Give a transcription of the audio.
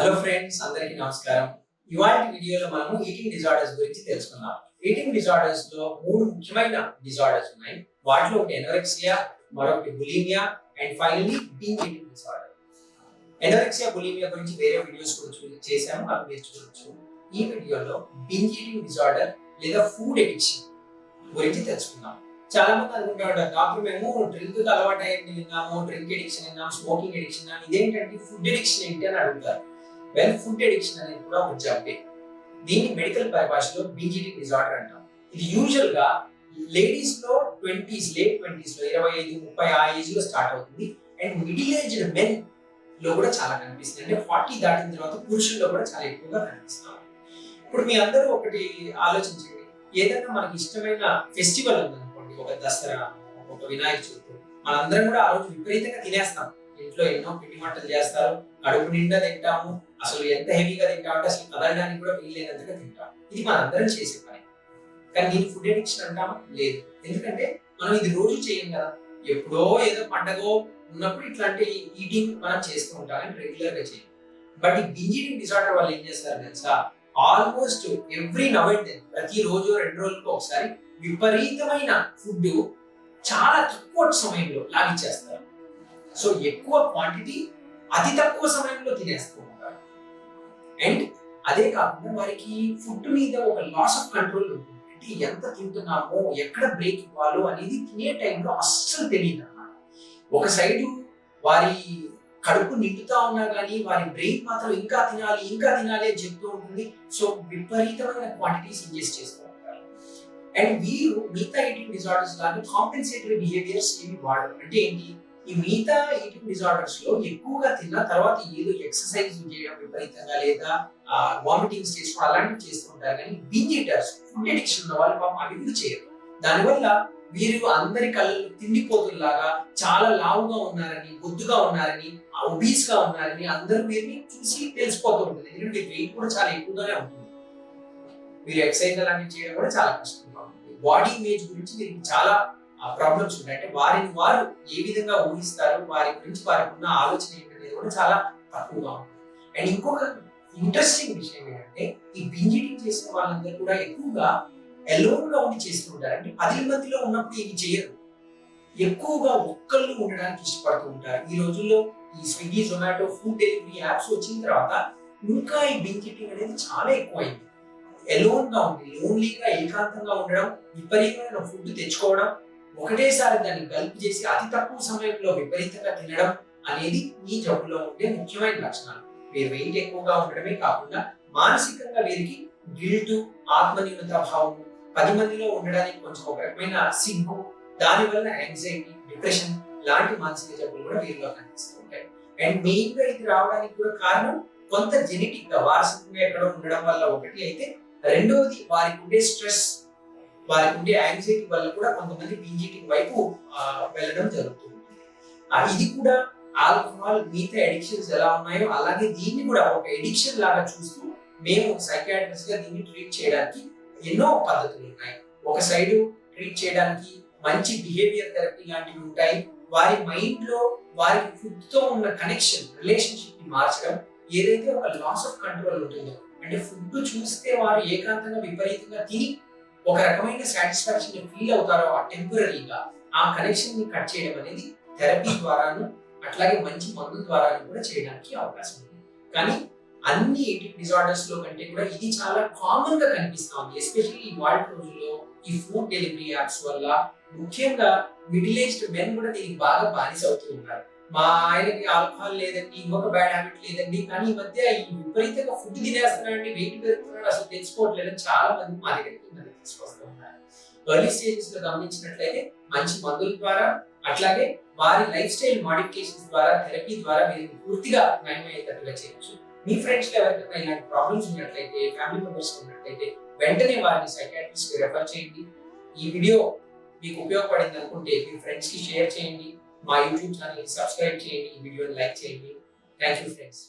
Hello friends అందరికీ నమస్కారం. ఇవాళ వీడియోలో మనము ఈటింగ్ డిజార్డర్స్ గురించి తెలుసుకుందాం. ఈటింగ్ డిజార్డర్స్లో మూడు ముఖ్యమైన డిజార్డర్స్ ఉన్నాయి. వాటిలో ఒకటి ఎనోరెక్సియా మరొకటి bulimia and finally the eating disorder anorexia bulimia గురించి వేరే వీడియోస్ కూడా చేశాము అవి మీరు చూడొచ్చు. ఈ వీడియోలో బింజ్ ఈటింగ్ డిజార్డర్ లేదా ఫుడ్ ఎడిక్షన్ గురించి తెలుసుకుందాం. చాలా మంది అనుకుంటా ఉంటారు డాక్టర్ మేము డ్రింక్ అలవాటు అయ్యింది విన్నాము డ్రింక్ ఎడిక్షన్ విన్నాము స్మోకింగ్ ఎడిక్షన్ ఇదేంటంటే ఫుడ్ ఎడిక్షన్ ఏంటి అని అడుగుతారు. వెల్ ఫుడ్ ఎడిక్షన్ అనేది కూడా ఒక జబ్బే దీన్ని మెడికల్ పరిభాషలో బీజీటీ డిజార్డర్ అంటాం. ఇది యూజువల్గా లేడీస్లో ట్వంటీస్ లేట్ ట్వంటీస్లో ఇరవై ఐదు ముప్పై ఆ ఏజ్లో స్టార్ట్ అవుతుంది. అండ్ మిడిల్ ఏజ్డ్ మెన్లో కూడా చాలా కనిపిస్తుంది. అంటే ఫార్టీ దాటిన తర్వాత పురుషుల్లో కూడా చాలా ఎక్కువగా కనిపిస్తాం. ఇప్పుడు మీ అందరూ ఒకటి ఆలోచించండి. ఏదైనా మనకి ఇష్టమైన ఫెస్టివల్ ఉందనుకోండి ఒక దసరా ఒక వినాయక చవితి మనందరం కూడా ఆ రోజు విపరీతంగా తినేస్తాం. ఇంట్లో ఎన్నో పిండి వంటలు చేస్తారు కడుపు నిండా తింటాము అసలు ఎంత హెవీగా తింటామంటే అసలు కదలడానికి కూడా వీలైనంతగా తింటాం ఇది మనందరం చేసే పని. కానీ దీన్ని ఫుడ్ అడిక్షన్ అంటామా? లేదు. ఎందుకంటే మనం ఇది రోజు చేయం కదా. ఎప్పుడో ఏదో పండగో ఉన్నప్పుడు ఇట్లాంటి ఈటింగ్ మనం చేస్తూ ఉంటాం అని రెగ్యులర్గా చేయం. బట్ ఈ బింజ్ డిసార్డర్ వాళ్ళు ఏం చేస్తారు తెలుసా? Almost every now and then ప్రతి రోజు రెండు రోజులకు ఒకసారి విపరీతమైన ఫుడ్ చాలా తక్కువ సమయంలో లాగిచ్చేస్తారు. సో ఎక్కువ క్వాంటిటీ అతి తక్కువ సమయంలో తినేస్తూ ఉంటారు అండ్ అదే కాకుండా వారికి ఫుడ్ మీద ఒక లాస్ ఆఫ్ కంట్రోల్ ఉంటుంది. అంటే ఎంత తింటున్నామో ఎక్కడ బ్రేక్ ఇవ్వాలో అనేది తినే టైంలో అస్సలు తెలియదు అన్నమాట. ఒక సైడు వారి కడుపు నిండుతా ఉన్నా కానీ వారి బ్రెయిన్ మాత్రం ఇంకా తినాలి ఇంకా తినాలి అని చెప్తూ ఉంటుంది. సో విపరీతమైన క్వాంటిటీస్ ఇంజెస్ట్ చేస్తూ ఉంటారు. అండ్ వీరు మిగతా ఎయిటింగ్ డిజార్డర్స్ లాగా కాంపెన్సేటరీ బిహేవియర్స్ ఏమి వాడరు. అంటే ఏంటి? ఈ మిగతా ఈటింగ్ డిజార్డర్స్లో ఎక్కువగా తిన్న తర్వాత ఏదో ఎక్సర్సైజ్ చేయడం విపరీతంగా లేదా వామిటింగ్స్ చేసుకోవడం అలాంటివి చేస్తూ ఉంటారు. కానీ బింజ్ ఈటర్స్ ఫుడ్ అడిక్షన్ ఉన్న వాళ్ళు పాపం అవి చేయరు? దానివల్ల వీరు అందరి కళ్ళు తిండిపోతుల్లాగా చాలా లావుగా ఉన్నారని బొద్దుగా ఉన్నారని ఒబీస్గా ఉన్నారని అందరూ వీరిని చూసి తెలిసిపోతూ ఉంటుంది. ఎందుకంటే వెయిట్ కూడా చాలా ఎక్కువగానే ఉంటుంది. మీరు ఎక్సర్సైజ్ అలాంటివి చేయడం కూడా చాలా కష్టంగా ఉంటుంది. బాడీ ఇమేజ్ గురించి వీరికి చాలా ప్రాబ్లమ్స్ ఉంటాయి అంటే వారిని వారు ఏ విధంగా ఊహిస్తారు వారి గురించి వారికి ఉన్న ఆలోచన ఏంటనేది కూడా చాలా తక్కువగా ఉంటుంది అండ్ ఇంకొక ఇంట్రెస్టింగ్ విషయం ఏంటంటే ఈ బింజిటింగ్ చేసిన వాళ్ళందరూ కూడా ఎక్కువగా ఎలోన్గా ఉండి చేస్తూ ఉంటారు. అంటే పది మందిలో ఉన్నప్పుడు ఇవి చేయరు. ఎక్కువగా ఒక్కళ్ళు ఉండడానికి ఇష్టపడుతూ ఉంటారు. ఈ రోజుల్లో ఈ Swiggy Zomato food delivery apps వచ్చిన తర్వాత ఇంకా ఈ బింజిటింగ్ అనేది చాలా ఎక్కువైంది. ఎలోన్గా ఉంది లోన్లీగా ఏకాంతంగా ఉండడం విపరీతమైన ఫుడ్ తెచ్చుకోవడం ఒకటేసారి దాన్ని గల్ప్ చేసి అతి తక్కువ సమయంలో విపరీతంగా తినడం అనేది ఈ జబ్బులో ఉండే ముఖ్యమైన లక్షణాలు. వీరు వెయిట్ ఎక్కువగా ఉండడమే కాకుండా మానసికంగా వీరికి గిల్టు ఆత్మన్యూనత భావం పది మందిలో ఉండడానికి కొంచెం ఒక రకమైన సిగ్గు దాని వల్ల యాంగ్జైటీ డిప్రెషన్ లాంటి మానసిక జబ్బులు కూడా వీరిలో కనిపిస్తూ ఉంటాయి. అండ్ మెయిన్గా ఇది రావడానికి కూడా కారణం కొంత జెనెటిక్గా వారసత్వంగా ఎక్కడో ఉండడం వల్ల ఒకటి అయితే రెండవది వారికి ఉండే స్ట్రెస్ వారికి ఉండే యాంగ్జైటీ వల్ల కూడా కొంతమంది బింజిటింగ్ వైపు వెళ్ళడం జరుగుతుంది. ఇది కూడా ఆల్కహాల్ మిగతా ఎడిక్షన్స్ ఎలా ఉన్నాయో అలాగే దీన్ని కూడా ఒక ఎడిక్షన్ లాగా చూస్తూ మేము సైకాట్రిస్ట్గా దీన్ని ట్రీట్ చేయడానికి ఎన్నో పద్ధతులు ఉన్నాయి. ఒక సైడ్ ట్రీట్ చేయడానికి మంచి బిహేవియర్ థెరపీ లాంటివి ఉంటాయి. వారి మైండ్లో వారి ఫుడ్తో ఉన్న కనెక్షన్ రిలేషన్షిప్ని మార్చడం ఏదైతే ఒక లాస్ ఆఫ్ కంట్రోల్ ఉంటుందో అంటే ఫుడ్ చూస్తే వారు ఏకాంతంగా విపరీతంగా తిని ఒక రకమైన సాటిస్ఫాక్షన్ ఫీల్ అవుతారో ఆ టెంపరీగా ఆ కనెక్షన్ని కట్ చేయడం అనేది థెరపీ ద్వారాను అట్లాగే మంచి మందుల ద్వారా కూడా చేయడానికి అవకాశం ఉంది. కానీ అన్ని ఎయిటిక్ డిజార్డర్స్లో కంటే కూడా ఇది చాలా కామన్గా కనిపిస్తా ఉంది. ఎస్పెషల్లీ ఈ రోజుల్లో ఈ ఫుడ్ డెలివరీ యాప్స్ వల్ల ముఖ్యంగా మిడిల్ ఏజ్డ్ మెన్ కూడా దీనికి బాగా బానిస అవుతూ ఉంటారు. మా ఆయనకి ఆల్కహాల్ లేదండి ఇంకొక బ్యాడ్ హ్యాబిట్ లేదండి కానీ ఈ మధ్య ఈ విపరీతంగా ఫుడ్ తినేస్తున్నాడండి వెయిట్ పెరుగుతున్నాడు అసలు తెచ్చుకోవట్లేదు చాలా మంది మా దగ్గరికి నన్ను తీసుకొస్తూ ఉన్నారు. ఎర్లీ స్టేజెస్లో గమనించినట్లయితే మంచి మందుల ద్వారా అట్లాగే వారి లైఫ్ స్టైల్ మాడిఫికేషన్స్ ద్వారా థెరపీ ద్వారా మీరు పూర్తిగా నయమయ్యేటట్టుగా చేయొచ్చు. మీ ఫ్రెండ్స్లో ఎవరికైనా ఇలాంటి ప్రాబ్లమ్స్ ఉన్నట్లయితే ఫ్యామిలీ మెంబర్స్ ఉన్నట్లయితే వెంటనే వారిని సైకాట్రిస్ట్ రెఫర్ చేయండి. ఈ వీడియో మీకు ఉపయోగపడింది అనుకుంటే మీ ఫ్రెండ్స్కి షేర్ చేయండి. మా యూట్యూబ్ ఛానల్ సబ్స్క్రైబ్ చేయండి ఈ వీడియోని లైక్ చేయండి. Thank you friends